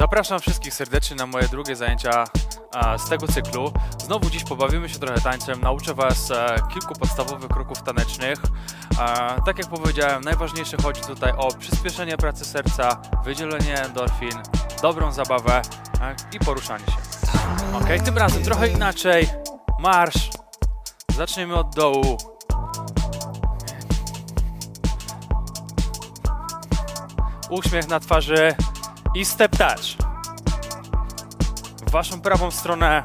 Zapraszam wszystkich serdecznie na moje drugie zajęcia z tego cyklu. Znowu dziś pobawimy się trochę tańcem, nauczę Was e, kilku podstawowych kroków tanecznych. Tak jak powiedziałem, najważniejsze chodzi tutaj o przyspieszenie pracy serca, wydzielenie endorfin, dobrą zabawę i poruszanie się. Ok, tym razem trochę inaczej. Marsz. Zaczniemy od dołu. Uśmiech na twarzy i step touch. W waszą prawą stronę.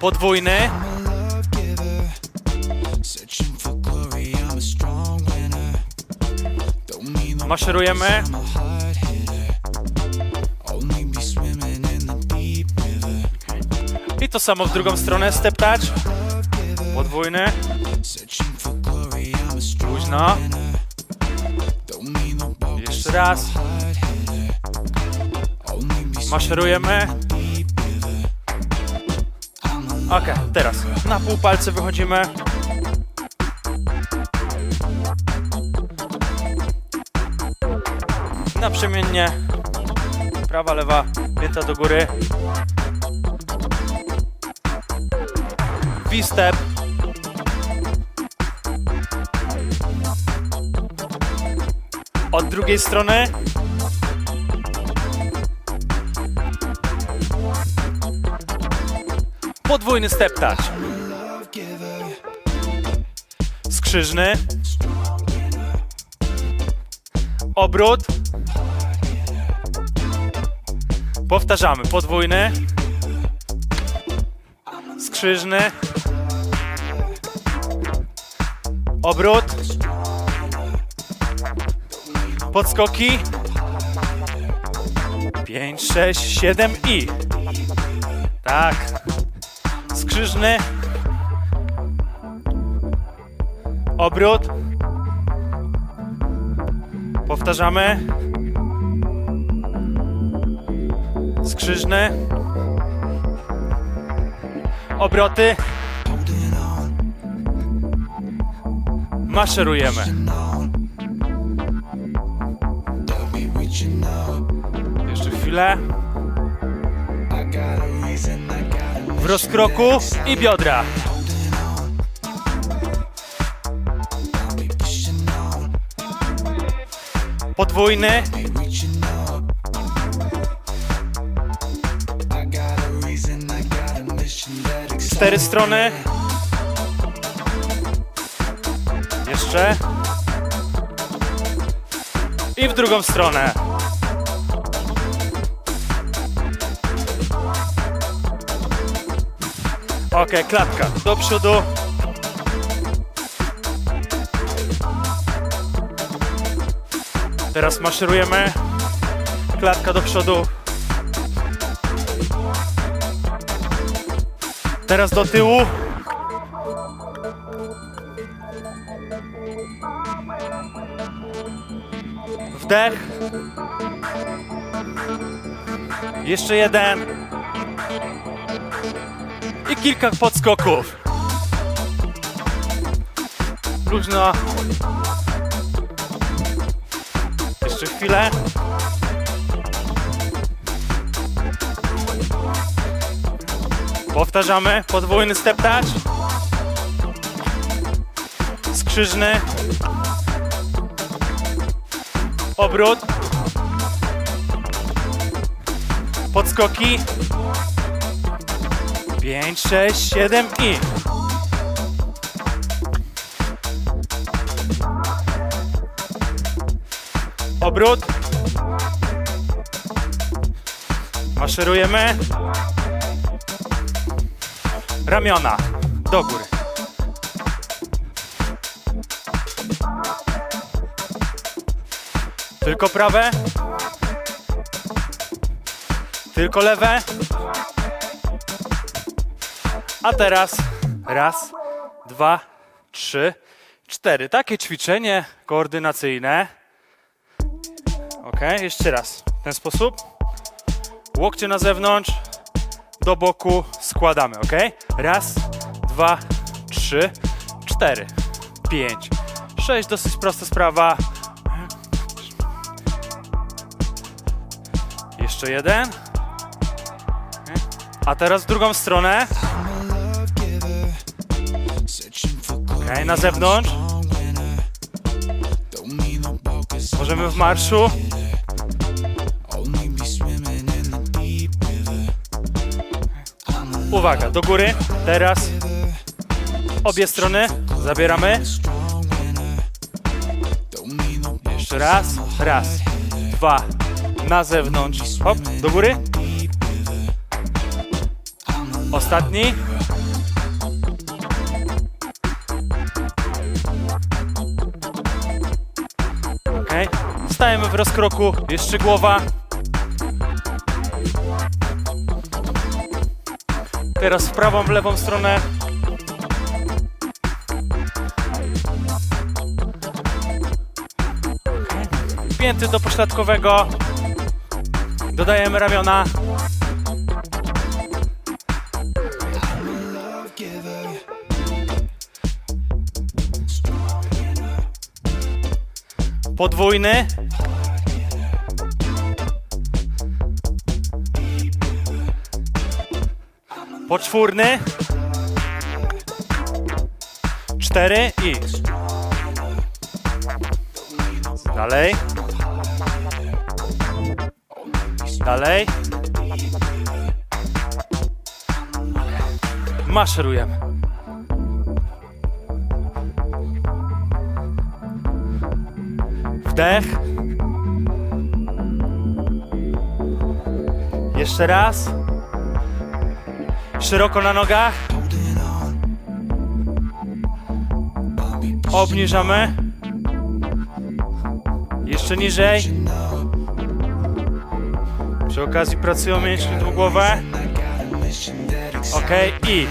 Podwójny. Maszerujemy. I to samo w drugą stronę. Step touch. Podwójny. Luźno. Raz. Maszerujemy. Ok, teraz na pół palce wychodzimy. Naprzemiennie. Prawa, lewa, pięta do góry. V-step. Od drugiej strony. Podwójny step touch. love giver. Skrzyżny. Obrót. Powtarzamy. Podwójny. Skrzyżny. Obrót. Podskoki. 5, 6, 7 i. Tak. Skrzyżny. Obrót. Powtarzamy. Skrzyżny. Obroty. Maszerujemy. I got a mission that excites Cztery strony. Jeszcze. I w drugą stronę. Ok, klatka do przodu. Teraz maszerujemy. Klatka do przodu. Teraz do tyłu. Wdech. Jeszcze jeden. I kilka podskoków. Luźno. Jeszcze chwilę. Powtarzamy. Podwójny step touch. Skrzyżny. Obrót. Podskoki. 5, 6, 7 i. Obrót. Maszerujemy. Ramiona do góry. Tylko prawe. Tylko lewe. A teraz raz, dwa, trzy, cztery. Takie ćwiczenie koordynacyjne. Ok, jeszcze raz. W ten sposób. Łokcie na zewnątrz, do boku składamy, ok? Raz, dwa, trzy, cztery, pięć, sześć. Dosyć prosta sprawa. Jeszcze jeden. A teraz w drugą stronę. Na zewnątrz. Możemy w marszu. Uwaga, do góry. Teraz. Obie strony. Zabieramy. Jeszcze raz. Raz. Dwa. Na zewnątrz. Hop, do góry. Ostatni. Stajemy w rozkroku. Jeszcze głowa. Teraz w prawą, w lewą stronę. Pięty do pośladkowego. Dodajemy ramiona. Podwójny. Poczwórny. Cztery i. Dalej. Dalej. Maszerujemy. Wdech. Jeszcze raz. Szeroko na nogach. Obniżamy. Jeszcze niżej. Przy okazji pracują mięśnie dwugłowe. Ok, i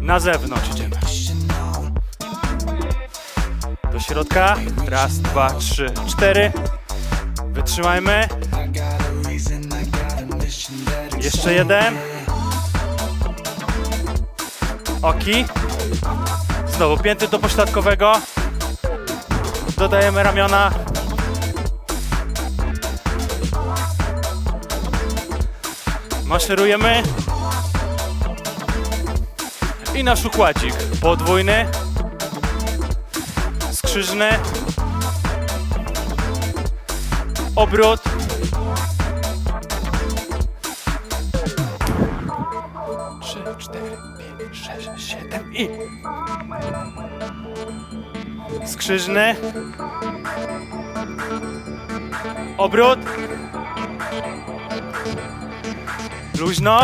na zewnątrz idziemy. Do środka. Raz, dwa, trzy, cztery. Wytrzymajmy. Jeszcze jeden. Oki. Znowu pięty do pośladkowego. Dodajemy ramiona. Maszerujemy. I nasz układzik. Podwójny. Skrzyżny. Obrót. Skrzyżny. Obrót. Luźno.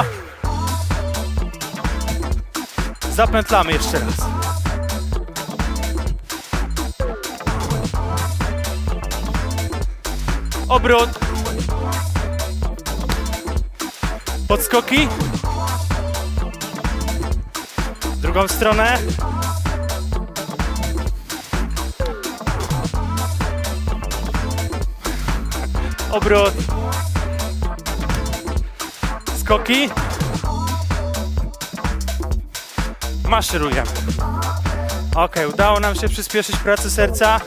Zapętlamy jeszcze raz. Obrót. Podskoki. Drugą stronę. Obrót. Skoki. Maszerujemy. Ok, udało nam się przyspieszyć pracę serca.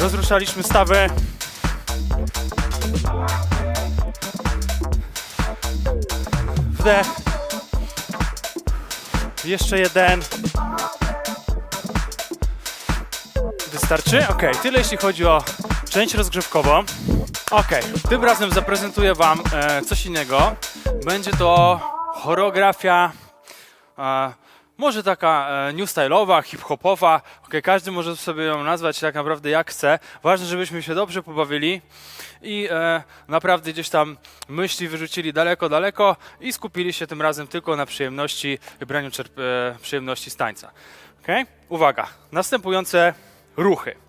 Rozruszaliśmy stawy. Wdech. Jeszcze jeden. Wystarczy? Ok, tyle jeśli chodzi o część rozgrzewkową. Ok, tym razem zaprezentuję Wam e, coś innego. Będzie to choreografia, e, może taka e, new style'owa, hip-hopowa. Ok, każdy może sobie ją nazwać tak naprawdę jak chce. Ważne, żebyśmy się dobrze pobawili i e, naprawdę gdzieś tam myśli wyrzucili daleko, daleko i skupili się tym razem tylko na przyjemności, braniu czerp- e, przyjemności z tańca. Okay? Uwaga, następujące ruchy.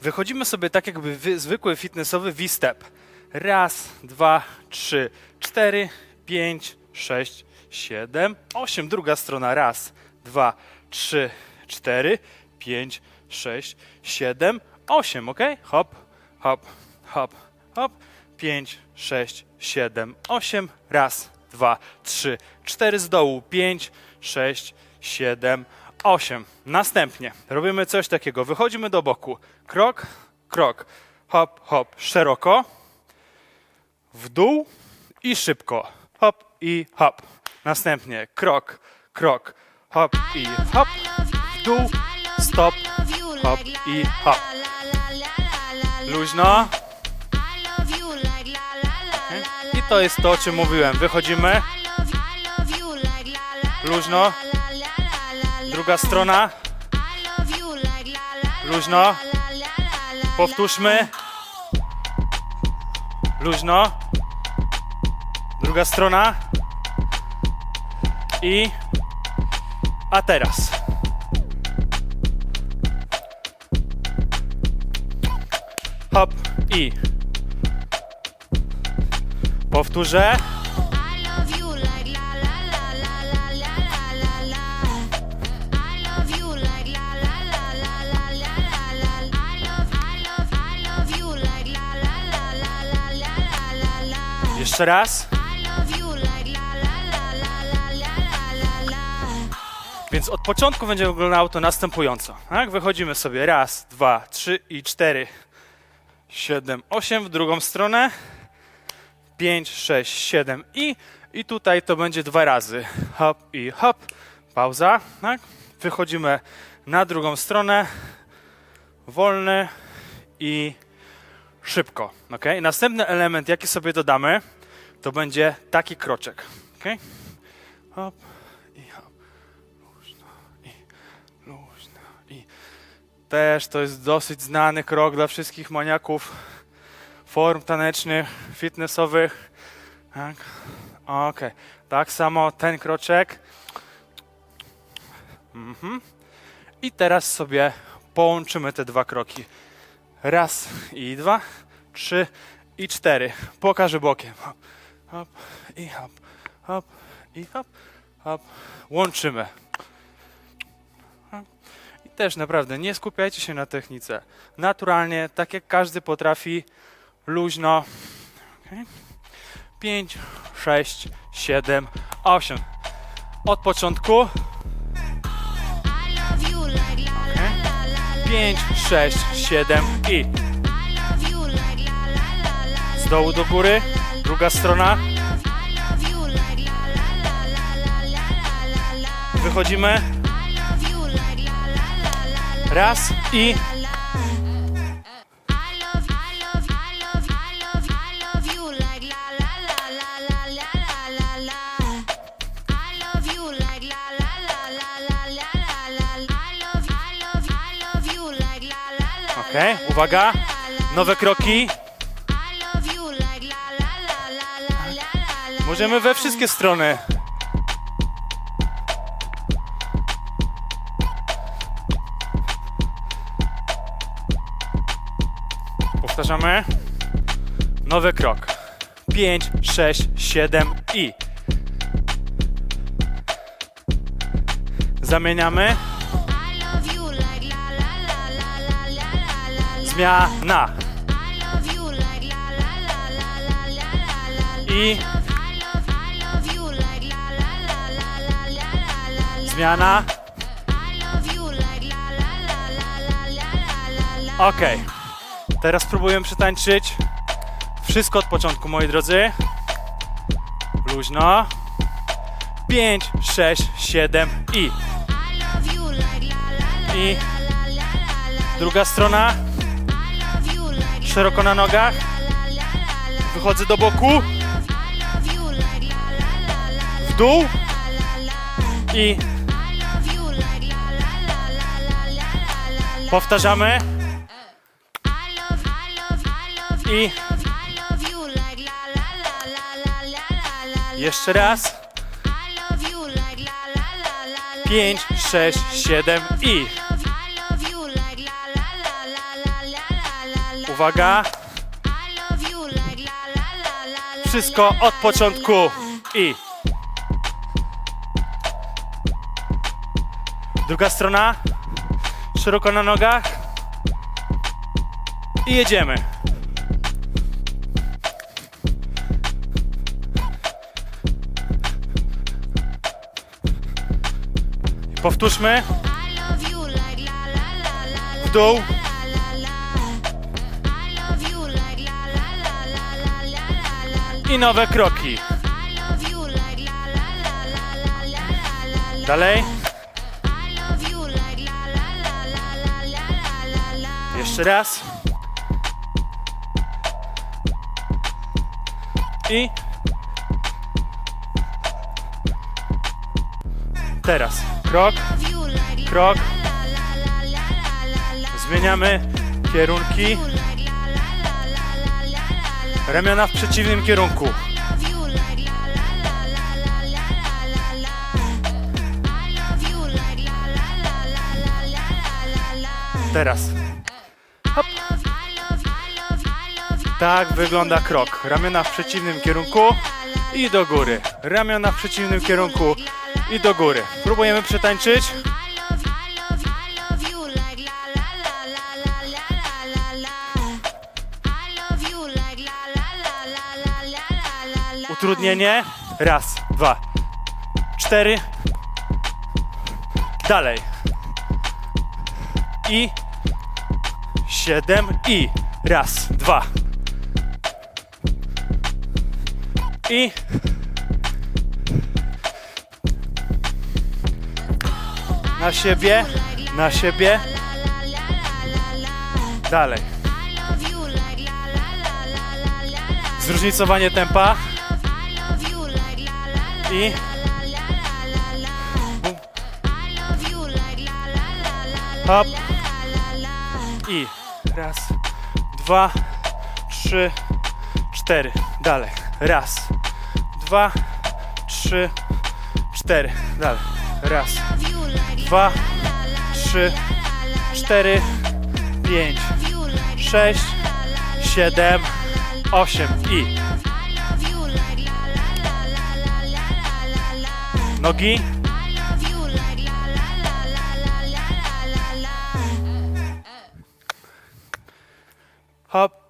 Wychodzimy sobie tak jakby wy, zwykły fitnessowy V-step. Raz, dwa, trzy, cztery, pięć, sześć, siedem, osiem. Druga strona. Raz, dwa, trzy, cztery, pięć, sześć, siedem, osiem. Ok? Hop, hop, hop, hop. Pięć, sześć, siedem, osiem. Raz, dwa, trzy, cztery z dołu. Pięć, sześć, siedem, osiem. Następnie robimy coś takiego. Wychodzimy do boku. Krok, krok. hop, hop, szeroko, w dół i szybko. Hop i hop. Następnie krok, krok, hop i hop, w dół, stop, hop i hop. Luźno. I to jest to, o czym mówiłem. Wychodzimy, luźno. Druga strona, luźno. Powtórzmy. Luźno. Druga strona. I. A teraz. Hop i. Powtórzę. Jeszcze raz. Więc od początku będzie wyglądało to następująco. Tak? Wychodzimy sobie raz, dwa, trzy i cztery, siedem, osiem w drugą stronę. Pięć, sześć, siedem i i tutaj to będzie dwa razy. Hop i hop. Pauza. Tak? Wychodzimy na drugą stronę. Wolny i szybko. Okay? Następny element, jaki sobie dodamy, to będzie taki kroczek. Okay? Hop i hop. Luźno i luźno i też to jest dosyć znany krok dla wszystkich maniaków form tanecznych, fitnessowych. Tak. Tak samo ten kroczek. Mhm. I teraz sobie połączymy te dwa kroki. Raz i dwa, trzy i cztery. Pokażę bokiem. Hop, i hop, hop i hop, hop. Łączymy. I też naprawdę nie skupiajcie się na technice. Naturalnie, tak jak każdy potrafi, luźno. Okay. 5, 6, 7, 8. Od początku. 5, 6, 7 i z dołu do góry. Druga strona. Wychodzimy. Raz i Okej, uwaga. Nowe kroki. Możemy we wszystkie strony. Powtarzamy. Nowy krok. 5, 6, 7 i. Zamieniamy. Zmiana. I zmiana. Okej. Teraz spróbuję przetańczyć wszystko od początku, moi drodzy. Luźno. 5, 6, 7 i. I druga strona. Szeroko na nogach. Wychodzę do boku. W dół. I powtarzamy. I jeszcze raz. 5, 6, 7 i. Uwaga. Wszystko od początku i. Druga strona szeroko na nogach i jedziemy. Powtórzmy. W dół. I nowe kroki. Dalej. Jeszcze raz. I teraz krok, krok. Zmieniamy kierunki. Ramiona w przeciwnym kierunku. Teraz. Tak wygląda krok. Ramiona w przeciwnym kierunku i do góry. Ramiona w przeciwnym kierunku i do góry. Próbujemy przetańczyć. Utrudnienie. Raz, dwa, cztery. Dalej. I siedem i raz, dwa. I na siebie, na siebie. Dalej. Zróżnicowanie tempa i hop i raz, dwa, trzy, cztery. Dalej. Raz, dwa, trzy, cztery. Dalej. Raz, dwa, trzy, cztery, pięć, sześć, siedem, osiem i nogi.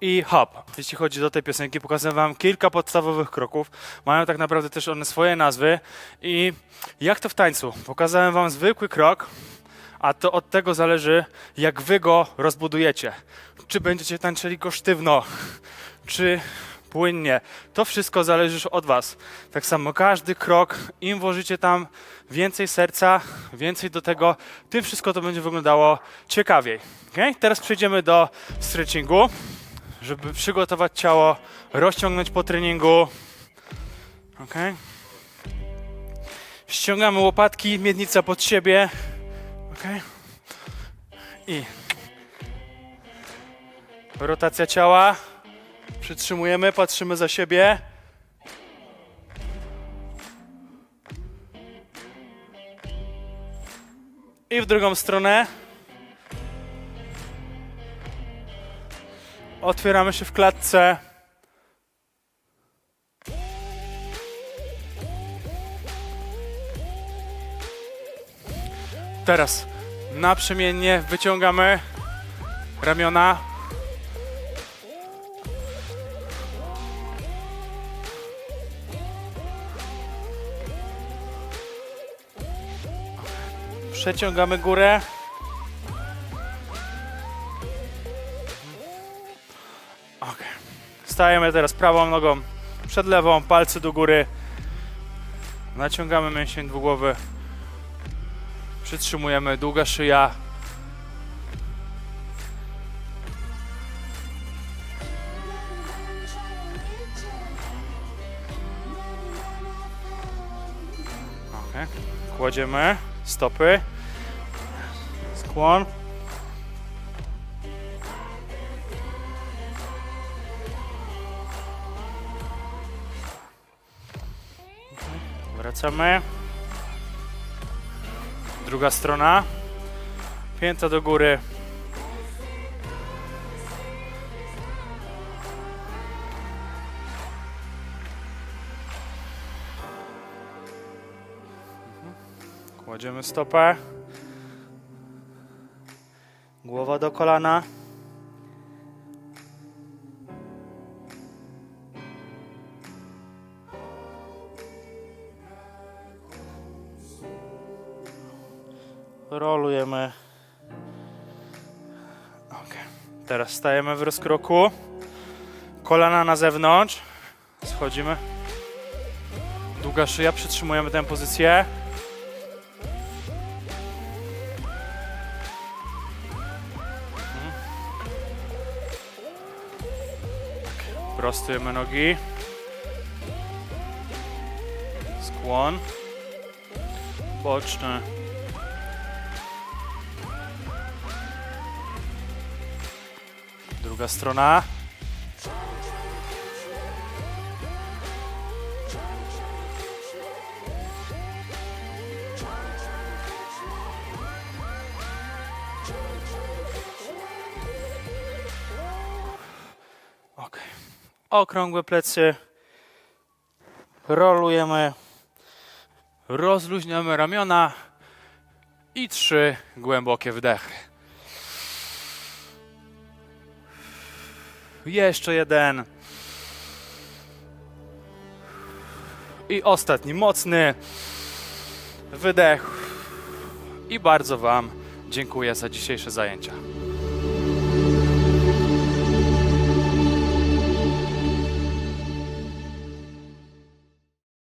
I hop. Jeśli chodzi do tej piosenki, pokazuję wam kilka podstawowych kroków. Mają tak naprawdę też one swoje nazwy. I jak to w tańcu? Pokazałem wam zwykły krok, a to od tego zależy, jak wy go rozbudujecie. Czy będziecie tańczyli go sztywno, czy płynnie. To wszystko zależy już od was. Tak samo każdy krok, im włożycie tam więcej serca, więcej do tego, tym wszystko to będzie wyglądało ciekawiej. Okay? Teraz przejdziemy do stretchingu, żeby przygotować ciało, rozciągnąć po treningu. Okay? Ściągamy łopatki, miednica pod siebie. Okay? I rotacja ciała. Przytrzymujemy, patrzymy za siebie. I w drugą stronę. Otwieramy się w klatce. Teraz naprzemiennie wyciągamy ramiona. Przeciągamy górę. Stajemy teraz prawą nogą przed lewą, palce do góry. Naciągamy mięsień dwugłowy. Przytrzymujemy, długa szyja. Ok. Kładziemy stopy. Skłon. Wracamy. Druga strona. Pięta do góry. Kładziemy stopę. Głowa do kolana. Rolujemy. Ok. Teraz stajemy w rozkroku. Kolana na zewnątrz. Schodzimy. Długa szyja, przytrzymujemy tę pozycję. Mhm. Prostujemy nogi. Skłon. Boczny. Druga strona. Ok. Okrągłe plecy. Rolujemy. Rozluźniamy ramiona. I trzy głębokie wdechy. Jeszcze jeden. I ostatni mocny wydech. I bardzo Wam dziękuję za dzisiejsze zajęcia.